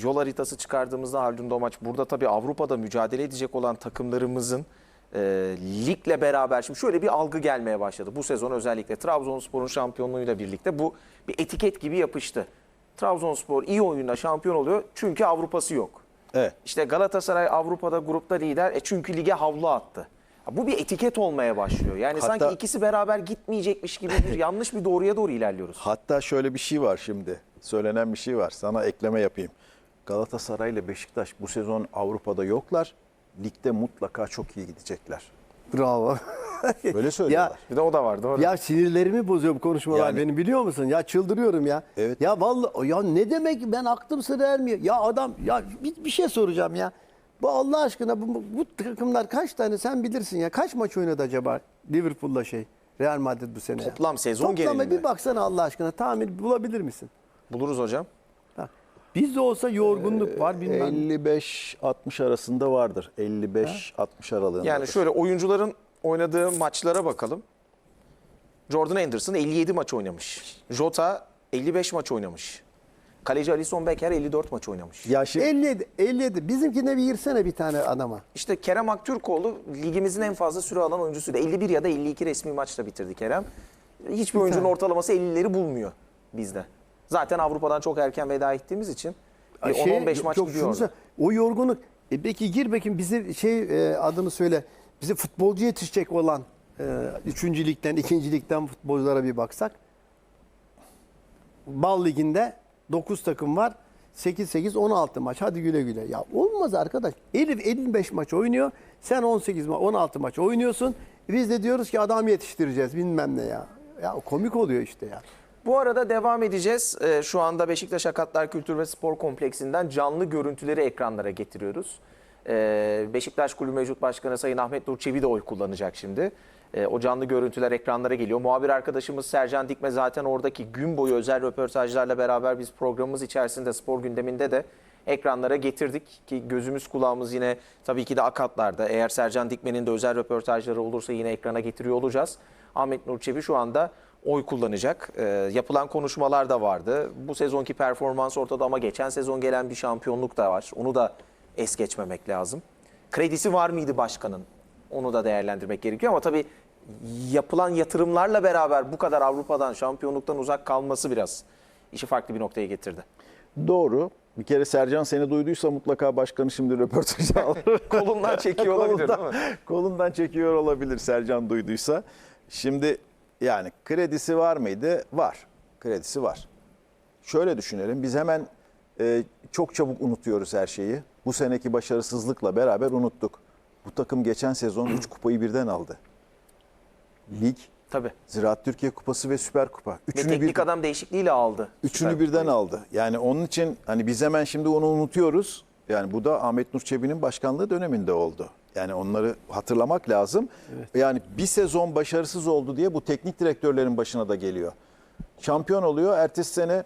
yol haritası çıkardığımızda Haldun Domaç burada tabii Avrupa'da mücadele edecek olan takımlarımızın e, ligle beraber şimdi şöyle bir algı gelmeye başladı. Bu sezon özellikle Trabzonspor'un şampiyonluğuyla birlikte bu bir etiket gibi yapıştı. Trabzonspor iyi oyunla şampiyon oluyor çünkü Avrupa'sı yok. Evet. İşte Galatasaray Avrupa'da grupta lider e çünkü lige havlu attı. Bu bir etiket olmaya başlıyor. Yani Hatta- sanki ikisi beraber gitmeyecekmiş gibi bir yanlış bir doğruya doğru ilerliyoruz. Hatta şöyle bir şey var şimdi. Söylenen bir şey var. Sana ekleme yapayım. Galatasaray ile Beşiktaş bu sezon Avrupa'da yoklar. Ligde mutlaka çok iyi gidecekler. Bravo. Böyle söylüyorlar. Bir de o da var doğru. ya sinirlerimi bozuyor bu konuşmalar Yani- benim biliyor musun? Ya çıldırıyorum ya. Evet. Ya vallahi ya ne demek ben aklım sıra ermiyor. Ya adam ya bir, bir şey soracağım ya. Bu Allah aşkına bu, bu, bu takımlar kaç tane sen bilirsin ya. Kaç maç oynadı acaba Liverpool'la şey Real Madrid bu sene? ya? Toplam sezon Toplama genelinde. bir baksana Allah aşkına tahmin bulabilir misin? Buluruz hocam. Bizde olsa yorgunluk var bilmem. 55-60 arasında vardır. 55-60 aralığında. Yani şöyle oyuncuların oynadığı maçlara bakalım. Jordan Anderson 57 maç oynamış. Jota 55 maç oynamış. Kaleci Alisson Becker 54 maç oynamış. Ya şimdi 57 57 bizimkine bir girsene bir tane adama. İşte Kerem Aktürkoğlu ligimizin en fazla süre alan oyuncusuydu. 51 ya da 52 resmi maçla bitirdi Kerem. Hiçbir oyuncunun tane. ortalaması 50'leri bulmuyor bizde. Zaten Avrupa'dan çok erken veda ettiğimiz için bir Şey, 10-15 maç yok, gidiyor. şunu orada. sor- O yorgunluk. E peki gir bakayım bize şey e, adını söyle. Bize futbolcu yetişecek olan e, üçüncü ligden, ikinci ligden futbolculara bir baksak. Bal liginde 9 takım var. 8-8 16 maç. Hadi güle güle. Ya olmaz arkadaş. Elif 55 maç oynuyor. Sen 18 maç 16 maç oynuyorsun. Biz de diyoruz ki adam yetiştireceğiz bilmem ne ya. Ya komik oluyor işte ya. Bu arada devam edeceğiz. Ee, şu anda Beşiktaş Akatlar Kültür ve Spor Kompleksi'nden canlı görüntüleri ekranlara getiriyoruz. Ee, Beşiktaş Kulübü Mevcut Başkanı Sayın Ahmet Nur Çebi de oy kullanacak şimdi. Ee, o canlı görüntüler ekranlara geliyor. Muhabir arkadaşımız Sercan Dikme zaten oradaki gün boyu özel röportajlarla beraber biz programımız içerisinde spor gündeminde de ekranlara getirdik ki gözümüz kulağımız yine tabii ki de akatlarda. Eğer Sercan Dikme'nin de özel röportajları olursa yine ekrana getiriyor olacağız. Ahmet Nur Çebi şu anda oy kullanacak. Ee, yapılan konuşmalar da vardı. Bu sezonki performans ortada ama geçen sezon gelen bir şampiyonluk da var. Onu da es geçmemek lazım. Kredisi var mıydı başkanın? Onu da değerlendirmek gerekiyor ama tabii yapılan yatırımlarla beraber bu kadar Avrupa'dan, şampiyonluktan uzak kalması biraz işi farklı bir noktaya getirdi. doğru. Bir kere Sercan seni duyduysa mutlaka başkanı şimdi röportajı alır. Kolundan çekiyor olabilir değil mi? kolundan, kolundan çekiyor olabilir Sercan duyduysa. Şimdi yani kredisi var mıydı? Var. Kredisi var. Şöyle düşünelim. Biz hemen e, çok çabuk unutuyoruz her şeyi. Bu seneki başarısızlıkla beraber unuttuk. Bu takım geçen sezon 3 kupayı birden aldı. Lig, Tabii. Ziraat Türkiye Kupası ve Süper Kupa. Ve Üçünü teknik bir, adam değişikliğiyle aldı. Üçünü Süper birden Kupayı. aldı. Yani onun için hani biz hemen şimdi onu unutuyoruz. Yani bu da Ahmet Nur Çebi'nin başkanlığı döneminde oldu. Yani onları hatırlamak lazım. Yani bir sezon başarısız oldu diye bu teknik direktörlerin başına da geliyor. Şampiyon oluyor. Ertesi sene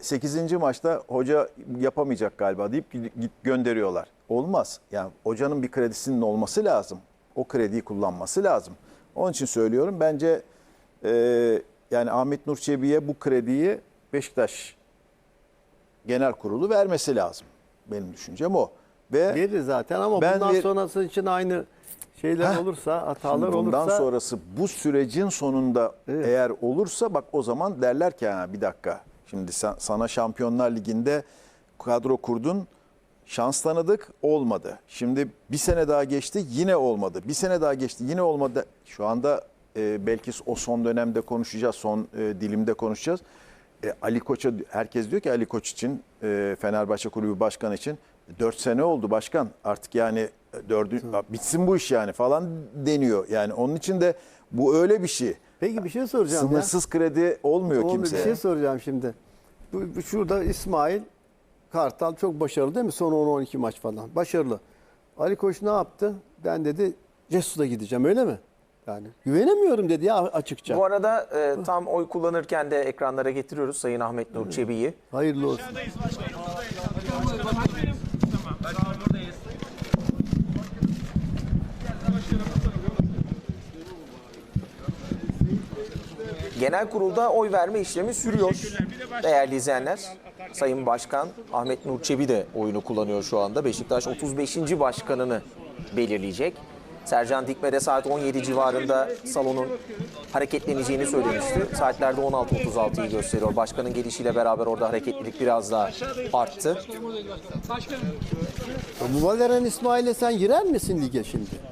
8. maçta hoca yapamayacak galiba deyip gönderiyorlar. Olmaz. Yani hocanın bir kredisinin olması lazım. O krediyi kullanması lazım. Onun için söylüyorum. Bence e, yani Ahmet Nur Çebi'ye bu krediyi Beşiktaş Genel Kurulu vermesi lazım. Benim düşüncem o. Ve Verir zaten ama Ben bundan ver- sonrası için aynı şeyler Heh. olursa, hatalar bundan olursa sonrası bu sürecin sonunda Evet. eğer olursa bak o zaman derler ki ha, bir dakika. Şimdi sen, sana Şampiyonlar Ligi'nde kadro kurdun. Şans tanıdık olmadı. Şimdi bir sene daha geçti yine olmadı. Bir sene daha geçti yine olmadı. Şu anda e, belki o son dönemde konuşacağız. Son e, dilimde konuşacağız. E, Ali Koç'a herkes diyor ki Ali Koç için e, Fenerbahçe Kulübü Başkanı için 4 sene oldu başkan. Artık yani dördü bitsin bu iş yani falan deniyor. Yani onun için de bu öyle bir şey. Peki bir şey soracağım ya. Sınırsız kredi olmuyor Oğlum, kimseye. Bir şey soracağım şimdi. Bu, bu şurada İsmail Kartal çok başarılı değil mi? Son 10-12 maç falan. Başarılı. Ali Koç ne yaptı? Ben dedi Cesus'a gideceğim öyle mi? Yani güvenemiyorum dedi ya açıkça. Bu arada e, tam oy kullanırken de ekranlara getiriyoruz Sayın Ahmet Nur Çebi'yi. Hayırlı olsun. Genel kurulda oy verme işlemi sürüyor değerli izleyenler. Sayın Başkan Ahmet Nur Çebi de oyunu kullanıyor şu anda. Beşiktaş 35. başkanını belirleyecek. Sercan Dikme de saat 17 civarında salonun hareketleneceğini söylemişti. Saatlerde 16.36'yı gösteriyor. Başkanın gelişiyle beraber orada hareketlilik biraz daha arttı. Bu Valerian İsmail'e sen girer misin lige şimdi?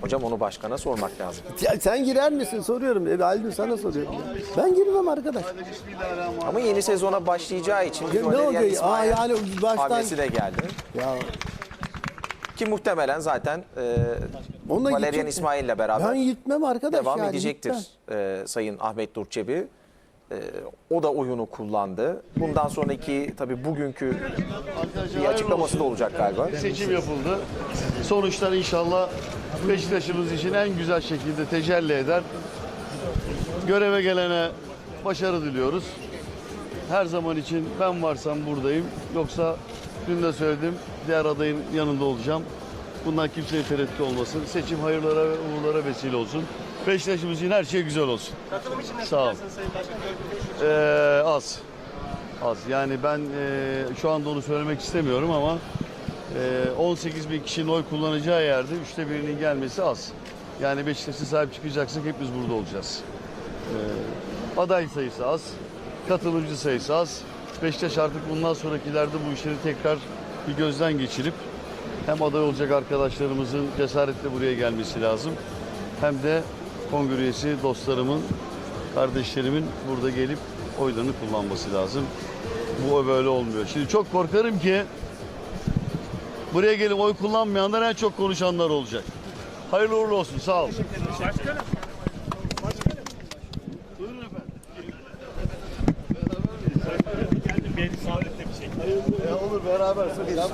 Hocam onu başkana sormak lazım. Ya sen girer misin soruyorum. E, Haldun sana soruyorum. ya. Ben girmem arkadaş. Ama yeni sezona başlayacağı için bir ne oluyor? Aa, İsmail yani baştan... hamlesi de geldi. Ya, Ki muhtemelen zaten e, Onunla Valerian gidecek- İsmail ile beraber ben gitmem arkadaş. devam yani, edecektir gitmem. e, Sayın Ahmet Durçebi. E, o da oyunu kullandı. Bundan sonraki tabii bugünkü bir açıklaması da olacak galiba. seçim yapıldı. Sonuçlar inşallah Beşiktaş'ımız için en güzel şekilde tecelli eder. Göreve gelene başarı diliyoruz. Her zaman için ben varsam buradayım. Yoksa dün de söyledim diğer adayın yanında olacağım. Bundan kimseye tereddüt olmasın. Seçim hayırlara ve uğurlara vesile olsun. Beşiktaş'ımız için her şey güzel olsun. Sağ ol. Ee, az. Az. Yani ben e, şu anda onu söylemek istemiyorum ama 18 bin kişinin oy kullanacağı yerde üçte birinin gelmesi az. Yani Beşiktaş'a sahip çıkacaksak hepimiz burada olacağız. E, aday sayısı az, katılımcı sayısı az. Beşiktaş artık bundan sonrakilerde bu işleri tekrar bir gözden geçirip hem aday olacak arkadaşlarımızın cesaretle buraya gelmesi lazım. Hem de kongre üyesi dostlarımın, kardeşlerimin burada gelip oylarını kullanması lazım. Bu böyle olmuyor. Şimdi çok korkarım ki buraya gelip oy kullanmayanlar en çok konuşanlar olacak. Hayırlı uğurlu olsun. Sağ olun. Buyurun efendim.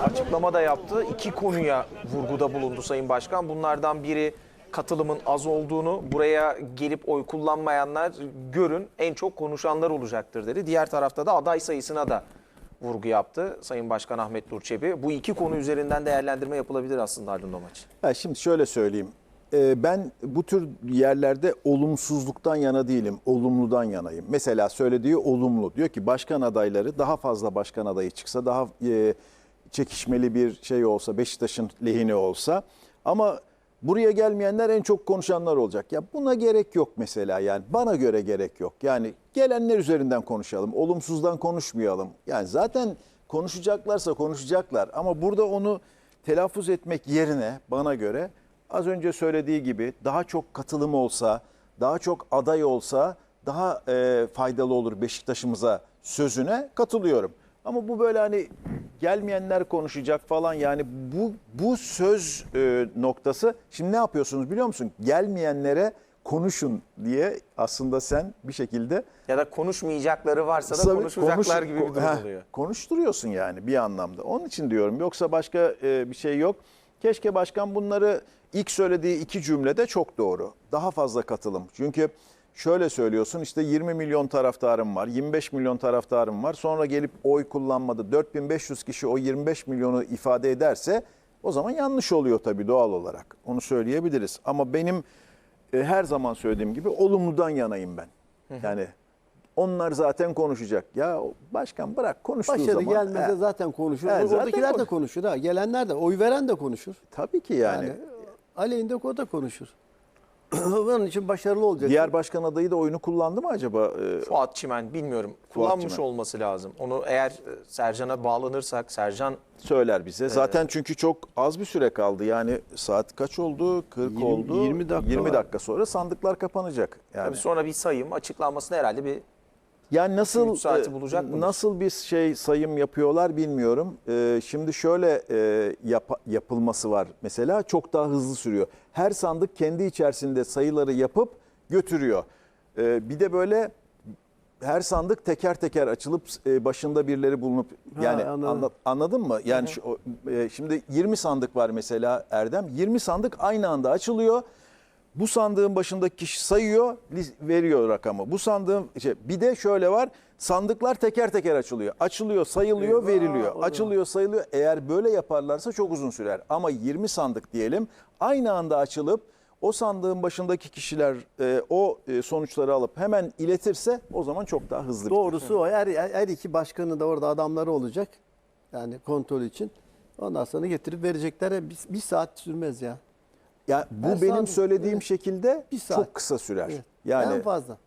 Açıklama da yaptı. İki konuya vurguda bulundu Sayın Başkan. Bunlardan biri katılımın az olduğunu, buraya gelip oy kullanmayanlar görün en çok konuşanlar olacaktır dedi. Diğer tarafta da aday sayısına da vurgu yaptı Sayın Başkan Ahmet Durçebi. Bu iki konu üzerinden değerlendirme yapılabilir aslında Haldun Domaç. Ya şimdi şöyle söyleyeyim. Ee, Ben bu tür yerlerde olumsuzluktan yana değilim, olumludan yanayım. Mesela söylediği olumlu. Diyor ki başkan adayları daha fazla başkan adayı çıksa, daha e, çekişmeli bir şey olsa, Beşiktaş'ın lehine olsa. Ama buraya gelmeyenler en çok konuşanlar olacak. Ya buna gerek yok mesela yani. Bana göre gerek yok. Yani gelenler üzerinden konuşalım, olumsuzdan konuşmayalım. Yani zaten konuşacaklarsa konuşacaklar ama burada onu telaffuz etmek yerine bana göre az önce söylediği gibi daha çok katılım olsa, daha çok aday olsa daha e, faydalı olur Beşiktaş'ımıza sözüne katılıyorum. Ama bu böyle hani gelmeyenler konuşacak falan yani bu bu söz e, noktası şimdi ne yapıyorsunuz biliyor musun? Gelmeyenlere konuşun diye aslında sen bir şekilde Ya da konuşmayacakları varsa da Tabii konuşacaklar konuş- gibi bir durum oluyor. Konuşturuyorsun yani bir anlamda. Onun için diyorum. Yoksa başka e, bir şey yok. Keşke başkan bunları ilk söylediği iki cümlede çok doğru. Daha fazla katılım. Çünkü şöyle söylüyorsun işte 20 milyon taraftarım var, 25 milyon taraftarım var. Sonra gelip oy kullanmadı. 4500 kişi o 25 milyonu ifade ederse o zaman yanlış oluyor tabii doğal olarak. Onu söyleyebiliriz. Ama benim e, her zaman söylediğim gibi olumludan yanayım ben. Yani onlar zaten konuşacak. Ya başkan bırak konuştuğu Başarı zaman. gelmezse He, zaten konuşur. Evet, zaten Oradakiler de konuş- konuşur ha. Gelenler de, oy veren de konuşur. tabii ki yani. Yani, aleyhinde o da konuşur. Onun için başarılı olacak. Diğer başkan adayı da oyunu kullandı mı acaba? Ee, Fuat Çimen bilmiyorum. Kullanmış Çimen. olması lazım. Onu eğer e, Sercan'a bağlanırsak Sercan söyler bize. Zaten çünkü çok az bir süre kaldı. Yani saat kaç oldu? 40 Yirmi- oldu. 20 dakika 20 var. dakika sonra sandıklar kapanacak. Yani tabii sonra bir sayım açıklanmasına herhalde bir Yani nasıl saati e, bulacak mıdır? nasıl bir şey sayım yapıyorlar bilmiyorum. E, şimdi şöyle e, yap- yapılması var mesela çok daha hızlı sürüyor. Her sandık kendi içerisinde sayıları yapıp götürüyor. E, bir de böyle her sandık teker teker açılıp e, başında birileri bulunup yani anladım. anla- anladın mı? Yani şu, e, şimdi 20 sandık var mesela Erdem. 20 sandık aynı anda açılıyor. Bu sandığın başındaki kişi sayıyor, veriyor rakamı. Bu sandığın şey, bir de şöyle var. Sandıklar teker teker açılıyor. Açılıyor, sayılıyor, veriliyor. Açılıyor, sayılıyor. Eğer böyle yaparlarsa çok uzun sürer. Ama 20 sandık diyelim aynı anda açılıp o sandığın başındaki kişiler e, o e, sonuçları alıp hemen iletirse o zaman çok daha hızlı biter. Doğrusu o. Her, her iki başkanın da orada adamları olacak. Yani kontrol için. Ondan sonra getirip verecekler. Bir, bir saat sürmez ya. Ya bu Ben benim sandım, söylediğim evet. şekilde Bir saat. çok kısa sürer. Evet. Yani en fazla.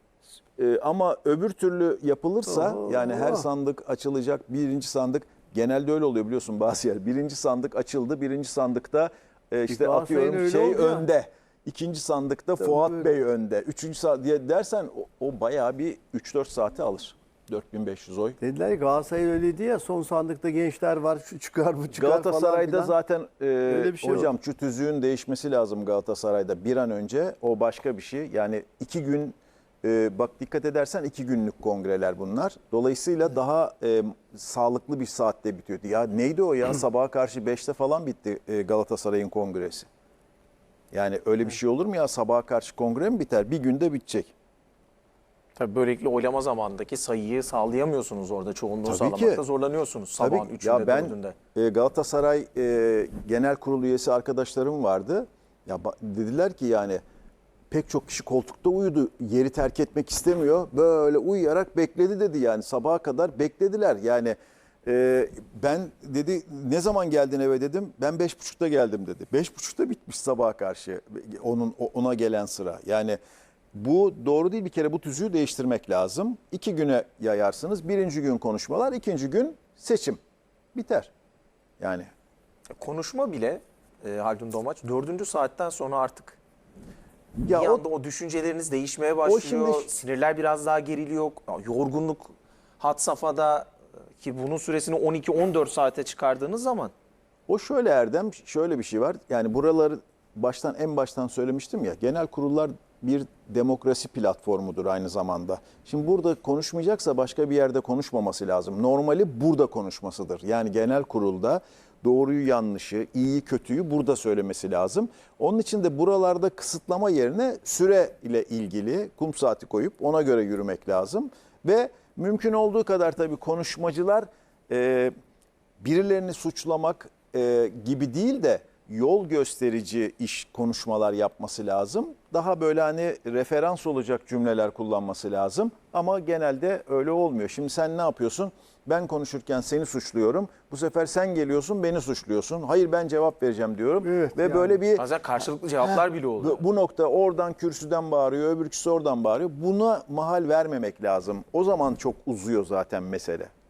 e, ama öbür türlü yapılırsa Oho. yani her sandık açılacak birinci sandık genelde öyle oluyor biliyorsun bazı yer. Birinci sandık açıldı. Birinci sandıkta e, işte Galatasaray'ın atıyorum öyle şey oldu ya. önde. İkinci sandıkta Fuat böyle. Bey önde. Üçüncü saat diye dersen o, o bayağı bir 3-4 saati alır. 4500 oy. Dediler ki Galatasaray öyleydi ya son sandıkta gençler var şu çıkar bu çıkar Galatasaray'da falan zaten e, Öyle bir şey hocam şu tüzüğün değişmesi lazım Galatasaray'da bir an önce. O başka bir şey. Yani iki gün e, bak dikkat edersen iki günlük kongreler bunlar. Dolayısıyla daha e, sağlıklı bir saatte bitiyordu. Ya neydi o ya sabaha karşı 5'te falan bitti e, Galatasaray'ın kongresi. Yani öyle bir şey olur mu ya sabaha karşı kongre mi biter? Bir günde bitecek. Tabii böylelikle oylama zamanındaki sayıyı sağlayamıyorsunuz orada. Çoğunluğu Tabii sağlamakta ki. zorlanıyorsunuz Tabii sabahın ki. 3'ünde ya ben 4'ünde. e, Galatasaray e, Genel Kurulu üyesi arkadaşlarım vardı. Ya dediler ki yani pek çok kişi koltukta uyudu. Yeri terk etmek istemiyor. Böyle uyuyarak bekledi dedi yani sabaha kadar beklediler. Yani e, ben dedi ne zaman geldin eve dedim. Ben beş buçukta geldim dedi. Beş buçukta bitmiş sabaha karşı onun ona gelen sıra. Yani bu doğru değil bir kere bu tüzüğü değiştirmek lazım. İki güne yayarsınız. Birinci gün konuşmalar, ikinci gün seçim. Biter. Yani Konuşma bile e, Haldun Domaç dördüncü saatten sonra artık ya bir o, anda o düşünceleriniz değişmeye başlıyor. şimdi- Sinirler biraz daha geriliyor. Yorgunluk had safhada e, ki bunun süresini 12-14 saate çıkardığınız zaman o şöyle Erdem, şöyle bir şey var. Yani buraları baştan en baştan söylemiştim ya. Genel kurullar bir demokrasi platformudur aynı zamanda. Şimdi burada konuşmayacaksa başka bir yerde konuşmaması lazım. Normali burada konuşmasıdır. Yani genel kurulda doğruyu yanlışı, iyiyi kötüyü burada söylemesi lazım. Onun için de buralarda kısıtlama yerine süre ile ilgili kum saati koyup ona göre yürümek lazım. Ve mümkün olduğu kadar tabii konuşmacılar e, birilerini suçlamak e, gibi değil de yol gösterici iş konuşmalar yapması lazım. Daha böyle hani referans olacak cümleler kullanması lazım. Ama genelde öyle olmuyor. Şimdi sen ne yapıyorsun? Ben konuşurken seni suçluyorum. Bu sefer sen geliyorsun beni suçluyorsun. Hayır ben cevap vereceğim diyorum. Evet, Ve yani. böyle bir bazen karşılıklı cevaplar bile oluyor. bu, bu nokta oradan kürsüden bağırıyor, öbürküsü oradan bağırıyor. Buna mahal vermemek lazım. O zaman çok uzuyor zaten mesele.